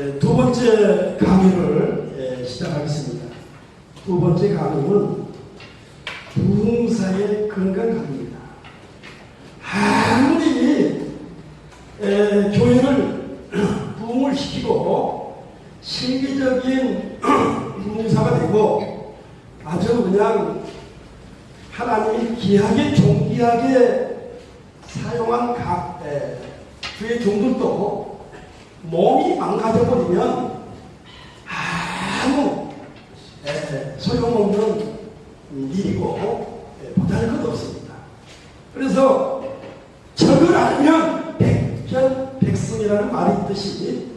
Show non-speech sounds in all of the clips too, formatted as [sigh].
에, 두 번째 강의를 에, 시작하겠습니다. 두 번째 강의는 부흥사의 건강 강의입니다. 아무리 에, 교회를 [clears throat] 부흥을 시키고 세계적인 [clears throat] 부흥사가 되고 아주 그냥 하나님이 귀하게 존귀하게 사용한 각 에, 주의 종들도 몸이 망가져버리면 아무 에, 소용없는 일이고 에, 보잘 것 없습니다. 그래서 적을 알면 백전 백승이라는 말이 있듯이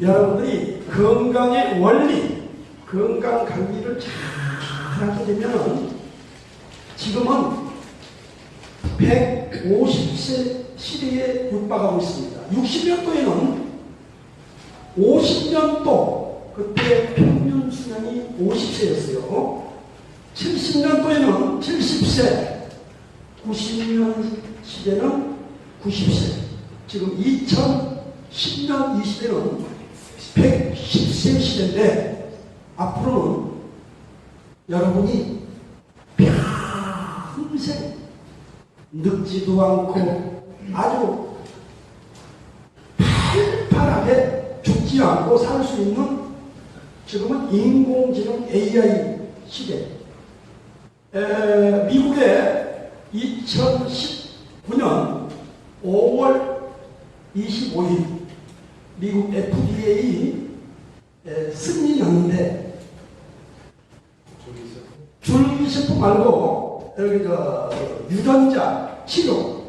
여러분들이 건강의 원리, 건강 관리를 잘 하게 되면 지금은 150세 시대에 육박하고 있습니다. 60년 도에는 50년도 그때 평균 수명이 50세였어요. 70년도에는 70세, 90년 시대는 90세, 지금 2010년 이 시대는 110세 시대인데 앞으로는 여러분이 평생 늙지도 않고 아주 팔팔하게 죽지 않고 살 수 있는 지금은 인공지능 AI 시대. 에, 미국의 2019년 5월 25일 미국 FDA 에, 났는데 줄기세포 말고 여기 저 유전자 치료.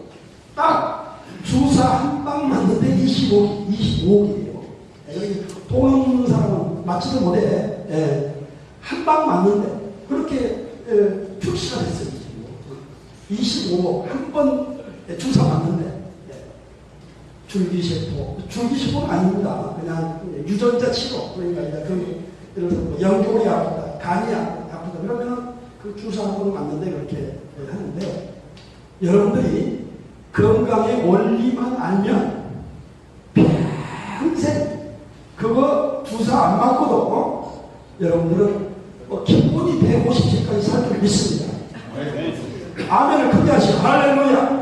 딱 주사 한 방 맞는데 25, 25억 없는 사람은 맞지도 못해. 예. 한방 맞는데 그렇게 예, 출시가 됐어요. 25억 한 번 주사 맞는데 예. 줄기세포 줄기세포는 아닙니다. 그냥 유전자 치료 그러니까 그 예를 들어 뭐 영종이 아프다, 간이 아프다 그러면 그 주사 한 번 맞는데 그렇게 하는데 여러분들이 건강의 원리만 알면 평생 그거 주사 안 맞고도 여러분들은 뭐 기본이 150세까지 살줄 믿습니다. 아멘을 크게 하시오. 할렐루야.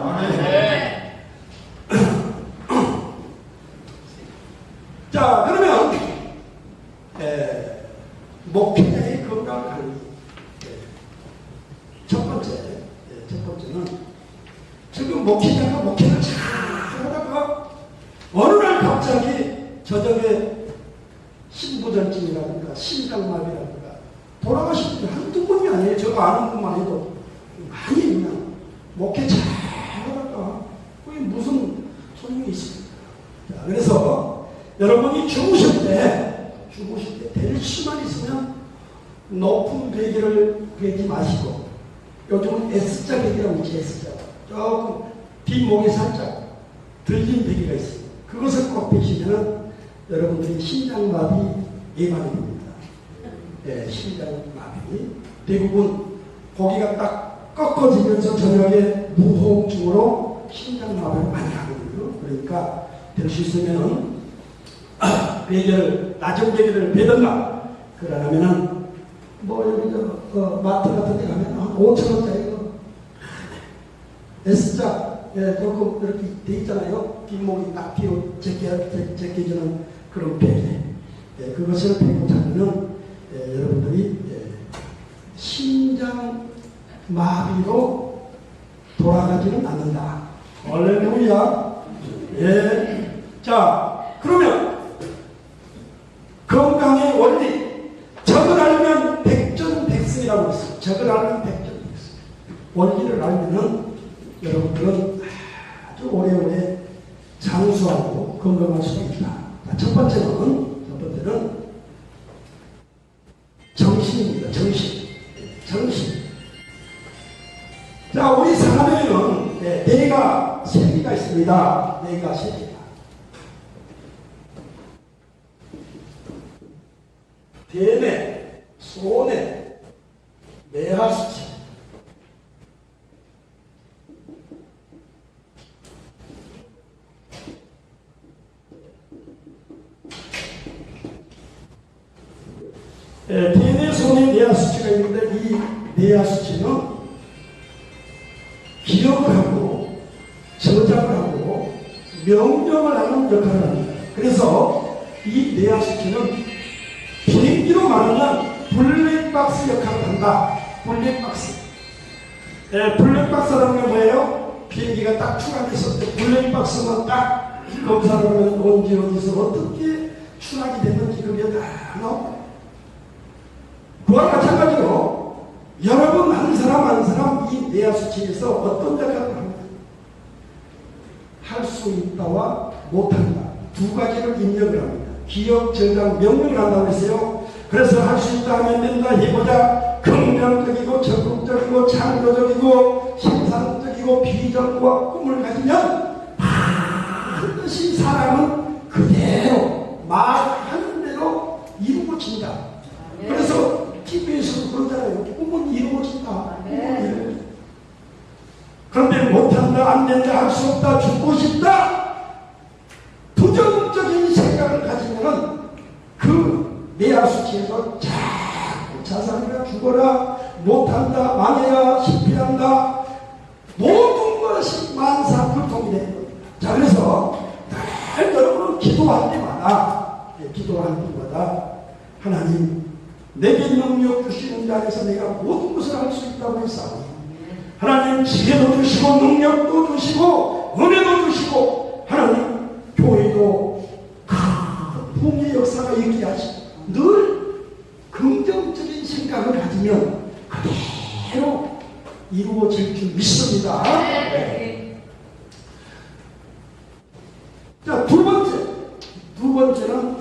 자, 그러면 에, 목회자의 건강 관리 에, 첫 번째, 에, 첫 번째는 지금 목회자가 목회를 잘 하다가 어느 날 갑자기 저녁에 신부전증이라든가 심장마비라든가 돌아가신 분이 한두 분이 아니에요. 제가 아는 분만 해도 많이 그냥 목회 잘 하다가 그게 무슨 소용이 있습니까? 자, 그래서 여러분이 주무실 때 주무실 때 될 수만 있으면 높은 베개를 베지 마시고 요즘은 S자 베개라고 있지 S자 조금 뒷목이 살짝 들린 베개가 있어요. 그것을 꼭 베시면 여러분들이 심장마비 예방이 됩니다. 예, 심장마비 대부분 고기가 딱 꺾어지면서 저녁에 무호흡증으로 심장마비를 많이 하거든요. 그러니까 될 수 있으면은 베개를 낮은 베개를 베든가 그러면은 뭐 여기 저 어, 마트 같은 데 가면 한 5천 원짜리 거 S자 예, 조금 이렇게 돼 있잖아요. 뒷목이 딱 뒤로 제껴 제껴주는 그런 베개 예, 그것을 베고 자면 예, 여러분들이 예, 심장 마비로 돌아가지는 않는다. 할렐루야. 예. 자, 그러면 건강의 원리. 적을 알면 백전백승이라고 했어요. 적을 알면 백전백승. 원리를 알면은 여러분들은 아주 오래오래 장수하고 건강할 수 있다. 자, 첫 번째는, 첫 번째는 세 개가. 대뇌, 소뇌, 뇌하수체. 에, 대뇌손의 뇌하수치가 있는데 이 뇌하수치는 기억을 하고 저장을 하고 명령을 하는 역할을 합니다. 그래서 이 뇌하수치는 비행기로 말하면 블랙박스 역할을 한다. 블랙박스. 에, 블랙박스라는 게 뭐예요? 비행기가 딱 추락했을 때 블랙박스만 딱 검사를 하면 언제 어디서 어떻게 추락이 됐는지 그게 다 나옵니다. 그와 마찬가지로 여러분 한 사람 한 사람 이 내야 수칙에서 어떤 역할을. 할 수 있다와 못한다. 두 가지를 입력을 합니다. 기억, 저장, 명령을 한다고 했어요. 그래서 할 수 있다 하면 된다 해보자. 긍정적이고 적극적이고 창조적이고 생산적이고 비전과 꿈을 가지면 반드시 사람은 그대로 말하는 대로 이루어진다. 그래서 TV에서도 그러잖아요. 꿈은 이루어진다. 꿈은 이루어진다. 그런데 못한다, 안 된다, 할 수 없다, 죽고 싶다. 부정적인 생각을 가지면은 그 내야 수치에서 자꾸 자살이나 죽어라, 못한다, 망해야, 실패한다. 모든 것이 만사불통이 되는 겁니다. 자, 그래서 늘 여러분은 기도할 때마다, 예, 기도할 때마다 하나님, 내게 능력 주시는 자에서 내가 모든 것을 할 수 있다고 했사오니 하나님 지혜도 주시고 능력도 주시고 은혜도 주시고 하나님 교회도 큰 부흥의 역사가 있게 하시고 늘 긍정적인 생각을 가지면 그대로 이루어질 줄 믿습니다. 자, 두 번째. 두 번째는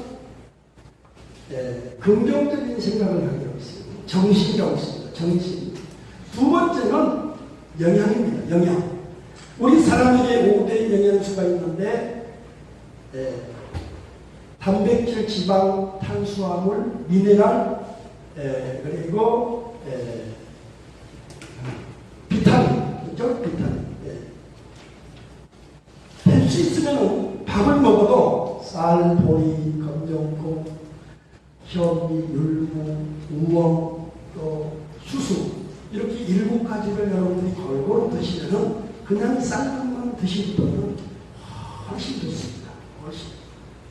예, 긍정적인 생각을 하기로 했습니다. 정신이라고 했습니다. 정신. 두 번째는 영양입니다. 영양. 우리 사람에게 5대 영양수가 있는데 예, 단백질, 지방, 탄수화물, 미네랄, 예, 그리고 예, 비타민, 그죠? 비타민. 예. 될수 있으면 밥을 먹어도 쌀, 보리, 검정콩, 현미, 율무, 우엉, 또 수수 이렇게 일곱 가지를 여러분들이 골고루 드시면은 그냥 쌀 것만 드실 때는 훨씬 좋습니다. 훨씬.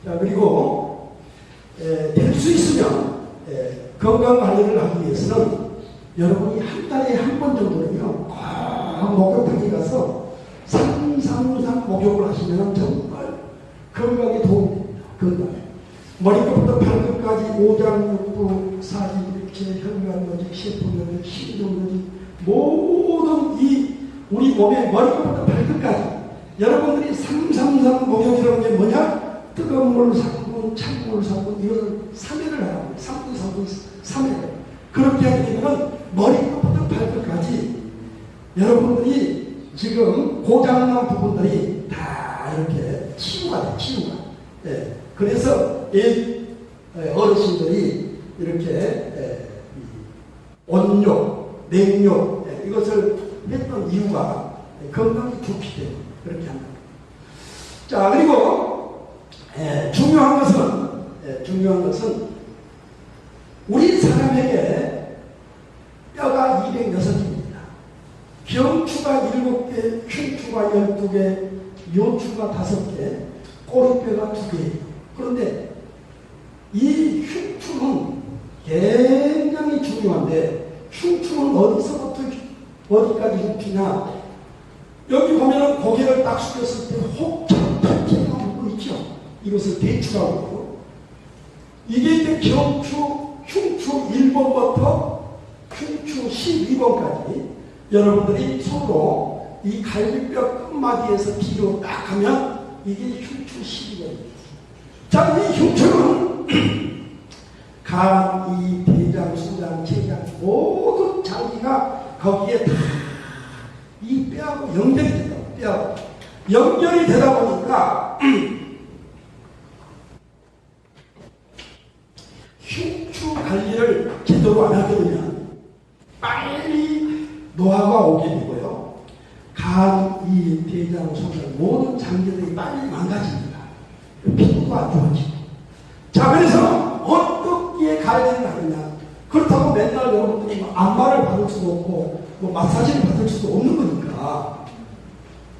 자 그리고 될 수 있으면 에, 건강 관리를 하기 위해서는 여러분이 한 달에 한 번 정도는요 꼭 목욕탕에 가서 삼삼삼 목욕을 하시면 정말 건강에 도움이 됩니다. 건강에. 머리끝부터 발끝까지 오장육부, 사지불체, 혈관조직, 세포조직, 신경조직 모든 이 우리 몸의 머리끝부터 발끝까지 여러분들이 삼삼삼 목욕이라는 게 뭐냐? 뜨거운 물 3분, 찬물 3분 이걸 3회를 하라고 3분, 3분, 3회 그렇게 하게 되면 머리끝부터 발끝까지 여러분들이 지금 고장난 부분들이 다 이렇게 치유가 돼, 치유가. 예. 그래서 예, 어르신들이 이렇게 예, 온욕, 냉욕 예, 이것을 했던 이유가 건강이 좋기 때문에 그렇게 합니다. 자 그리고 예, 중요한 것은 예, 중요한 것은 우리 사람에게 뼈가 206개입니다. 경추가 7개, 흉추가 12개, 요추가 5개, 꼬리뼈가 2개. 그런데 이 흉추는 굉장히 중요한데 흉추는 어디서부터 어디까지 흉추냐? 여기 보면은 고개를 딱 숙였을 때 혹처럼 탁 묻고 있죠. 이것을 대추라고 하고 이게 이제 경추, 흉추 1번부터 흉추 12번까지 여러분들이 서로 이 갈비뼈 끝마디에서 뒤로 딱 하면 이게 흉추 12번입니다. 자, 이 흉추는 [clears throat] 간, 이, 대장, 소장, 췌장 모든 장기가 거기에 다이 뼈하고 연결이 된다. 뼈 연결이 되다 보니까 [clears throat] 흉추 관리를 제대로 안 하게 되면 빨리 노화가 오게 되고요. 간, 이, 대장, 소장 모든 장기들이 빨리 망가집니다. 피부가 안 좋아지고. 자, 그래서 어떻게 관리를 하느냐. 그렇다고 맨날 여러분들이 뭐 안마를 받을 수도 없고 뭐 마사지를 받을 수도 없는 거니까.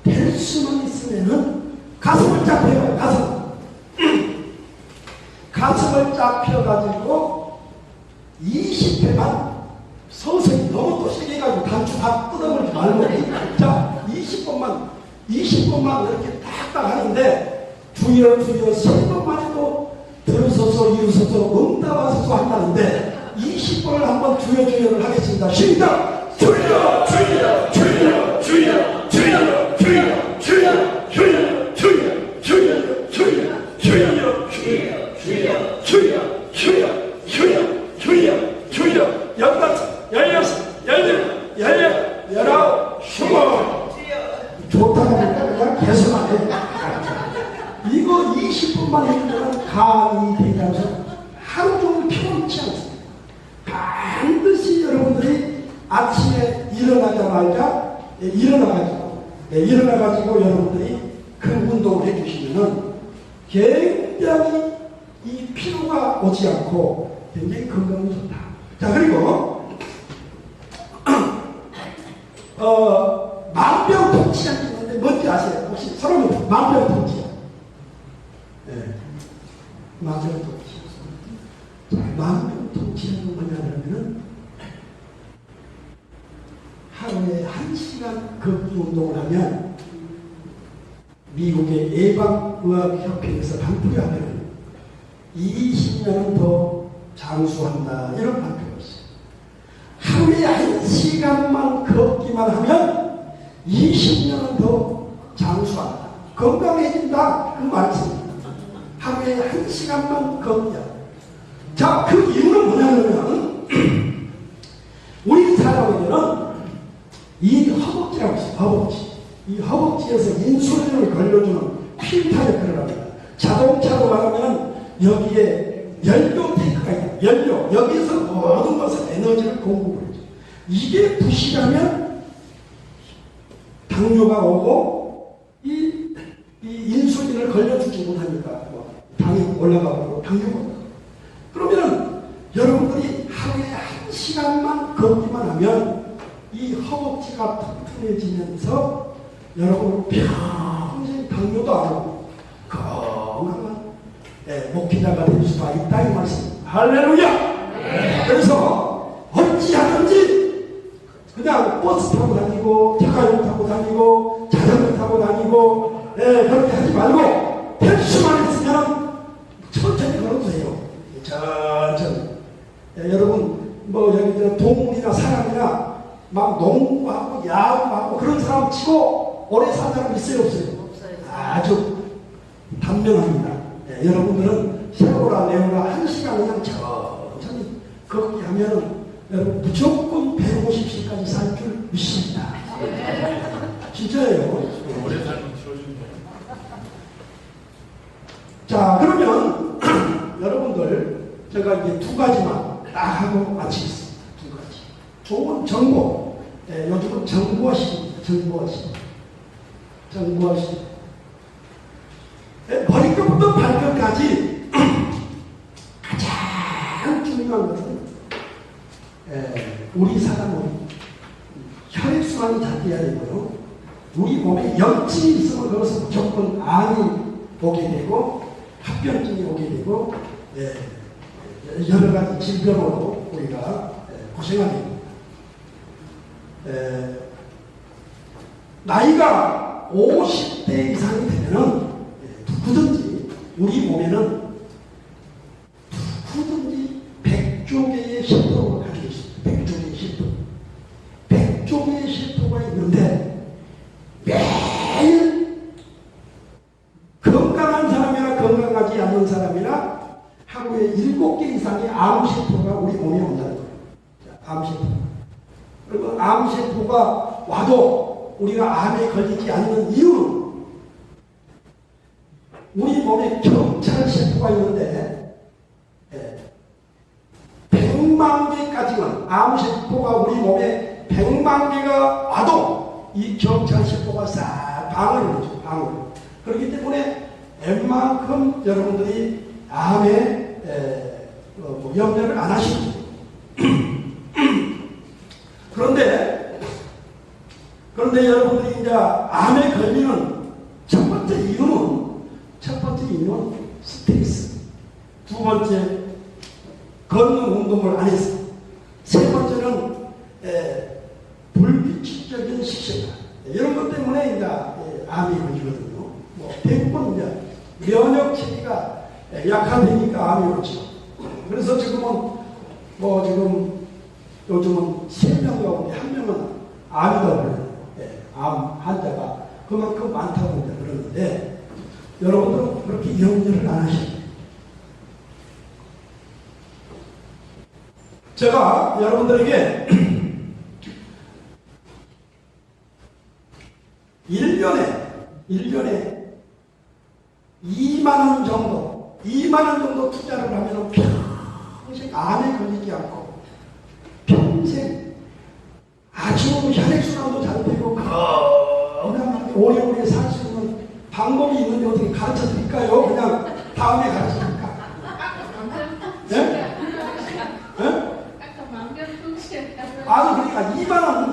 될 수만 있으면은 가슴을 쫙 펴요 가슴. [clears throat] 가슴을 쫙 펴가지고 20회만 서서히 너무 또 세게 가지고 단추 다 뜯어버리지 말고 자 20번만 20번만 이렇게 딱딱 하는데 주여 주여 세 번만 해도 들어서서 일어서서 응답하소서 한다는데 20번을 한번 주여 주여를 하겠습니다. 시작 이거 20분만 해주면 가이 된다면서 아침에 일어나자마자 예, 일어나가지고 예, 일어나가지고 여러분들이 그 운동을 해주시면은 굉장히 이 피로가 오지 않고 굉장히 건강이 좋다. 자 그리고 [clears throat] 어 만병통치약 있는데 뭔지 아세요? 혹시 서로 만병통치약? 네. 만병통치약. 자, 만 1시간 걷기 운동을 하면 미국의 예방의학협회에서 발표를 하면 20년은 더 장수한다 이런 발표가 있어요. 하루에 1시간만 걷기만 하면 20년은 더 장수한다. 건강해진다 그 말씀입니다. 하루에 1시간만 걷냐 자그 이유는 뭐냐 걸려주는 필터 역할을 합니다. 자동차로 말하면 여기에 연료 탱크가 있다. 연료. 여기서 모든 것을 에너지를 공급을 해줘. 이게 부실하면 당뇨가 오고 이, 이 인슐린을 걸려주지 못하니까 뭐 당이 올라가고 당뇨가 올라가고 그러면 여러분들이 하루에 한 시간만 걷기만 하면 이 허벅지가 튼튼해지면서 여러분 평 생 당뇨도 안 오고 건강한 예, 목기자가 될 수가 있다 이 말씀. 할렐루야. 그래서 어찌하든지 그냥 버스 타고 다니고 자가용 타고 다니고 자전거 타고 다니고 예, 그렇게 하지 말고 될 수만 있으면 천천히 걸어도 돼요. 천천히. 예, 여러분 뭐 여기 저 동물이나 사람이나 막 농구하고 야구하고 그런 사람 치고 오래 산 사람 있어요 없어요? 아주 단명합니다. 예, 여러분들은 세월아 내월아 한 시간 그냥 천천히 걷기 하면 여러분 무조건 150세까지 살 줄 믿습니다. 진짜예요. 오래 살면 키워준다. 자 그러면 [clears throat] 여러분들 제가 이제 두 가지만 딱 하고 마치겠습니다. 두 가지. 좋은 정보. 예, 요즘은 정보화 시입니다. 정보화 시. 정보화 시. 예, 머리끝부터 발끝까지 가장 중요한 것은 예, 우리 사람은 혈액순환이 잘 돼야 되고요. 우리 몸에 염증이 있으면 그것은 무조건 암이 오게 되고 합병증이 오게 되고 예, 여러 가지 질병으로 우리가 예, 고생하게 됩니다. 예, 나이가 50대 이상이 되면은 예, 누구든지 우리 보면은 우리 몸에 경찰 세포가 있는데 예, 100만 개까지는 암세포가 우리 몸에 100만 개가 와도 이 경찰 세포가 싹 방어를 해줘 방어 그렇기 때문에 웬만큼 여러분들이 암에 에, 어, 뭐 염려를 안 돼요 [clears throat] 그런데 그런데 여러분들이 이제 암에 걸리는 이유는 스트레스. 두 번째 걷는 운동을 안 해서. 세 번째는 에, 불규칙적인 식생. 이런 것 때문에 이제 에, 암이 걸리거든요. 뭐 대부분 이제 면역 체계가 에, 약화되니까 암이 오죠. 그래서 지금은 뭐 지금 요즘은 세 명 가운데 한 명은 암이라고 그래요. 예, 암 환자가 그만큼 많다고 그러는데 여러분들은 그렇게 염려를 안 하시죠. 제가 여러분들에게 1년에 1년에 2만 원 정도 2만 원 정도 투자를 하면 평생 암에 걸리지 않고 평생 아주 혈액순환도 잘 되고 건강하게 오래오래 살수 있는 방법이 있는데 어떻게 가르쳐 드릴까요? 그냥 다음에 가르쳐 드릴까? 예? 예? 아니 그러니까 2만 원,